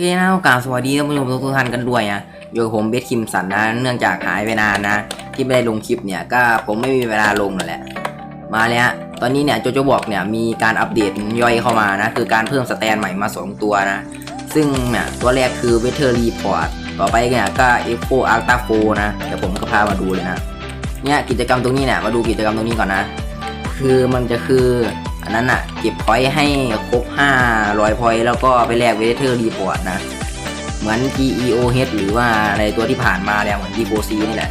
เคนะโอกาสสวัสดีท่านผู้ชมทุกท่านกันด้วยนะอยู่กับผมเบสคิมสันนะ เนื่องจากหายไปนานนะ ที่ไม่ได้ลงคลิปเนี่ย ก็ผมไม่มีเวลาลงนั่นแหละ มาเลยฮะตอนนี้เนี่ยโจโจบอกเนี่ยมีการอัปเดตย่อยเข้ามานะ คือการเพิ่มสแตนใหม่มา 2 ตัวนะ ซึ่งเนี่ยตัวแรกคือ w e t e r Report ต่อไปเนี่ยก็ Echo Alta 4นะเดี๋ยวผมก็พามาดูเลยนะเนี่ยกิจกรรมตรงนี้เนี่ยมาดูกิจกรรมตรงนี้ก่อนนะ คือมันจะคือ อันนั้นอะเก็บพอยต์ให้ครบ500พอยต์แล้วก็ไปแลกเวเทอร์รีพอร์ตนะ เหมือน GEOH หรือว่าอะไรตัวที่ผ่านมาแล้วเหมือน D4C นี่แหละ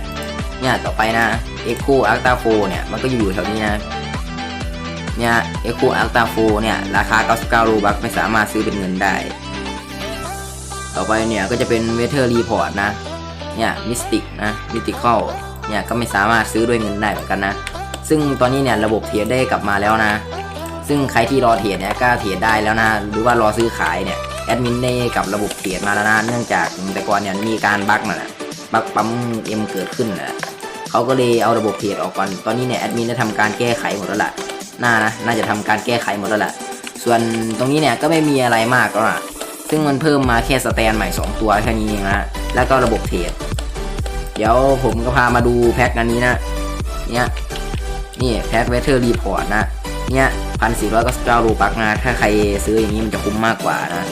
เนี่ยต่อไปนะ Echo Alta 4เนี่ยมันก็อยู่แถวนี้นะ เนี่ย Echo Alta 4เนี่ยราคา 99รูบัคไม่สามารถซื้อเป็นเงินได้ ต่อไปเนี่ยก็จะเป็น Weather Report นะ เนี่ย Mystic นะ Mystical เนี่ยก็ไม่สามารถซื้อด้วยเงินได้เหมือนกันนะ ซึ่งตอนนี้เนี่ยระบบเทรดได้กลับมาแล้วนะ ซึ่งใครที่รอเทรดเนี่ยก็เทรดได้แล้วนะ หรือว่ารอซื้อขายเนี่ยแอดมินได้กับระบบเทรดมาแล้วนะ เนื่องจากแต่ก่อนเนี่ยมีการบั๊กมาแหละบั๊กปั๊มเอ็มเกิดขึ้นนะเขาก็เลยเอาระบบเทรดออกก่อน ตอนนี้เนี่ยแอดมินได้ทำการแก้ไขหมดแล้วล่ะน่านะ น่าจะทำการแก้ไขหมดแล้วล่ะ ส่วนตรงนี้เนี่ยก็ไม่มีอะไรมากแล้วล่ะ ซึ่งมันเพิ่มมาแค่สแตนใหม่ 2 ตัวแค่นี้เองนะ แล้วก็ระบบเทรด เดี๋ยวผมก็พามาดูแพ็กอันนี้นะ เนี่ย นี่แพ็กเวเทอร์รีพอร์ตนะ เนี่ยพันสี่ร้อยก็สิบเก้ารูปักนะถ้าใครซื้ออย่างนี้มันจะคุ้มมากกว่านะ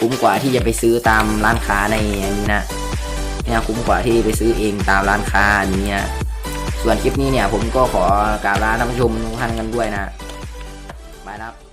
คุ้มกว่าที่จะไปซื้อตามร้านค้าในอันนี้นะเนี่ยคุ้มกว่าที่ไปซื้อเองตามร้านค้าอันนี้นะส่วนคลิปนี้เนี่ยผมก็ขอกราบลาท่านผู้ชมทุกท่านกันด้วยนะบายครับ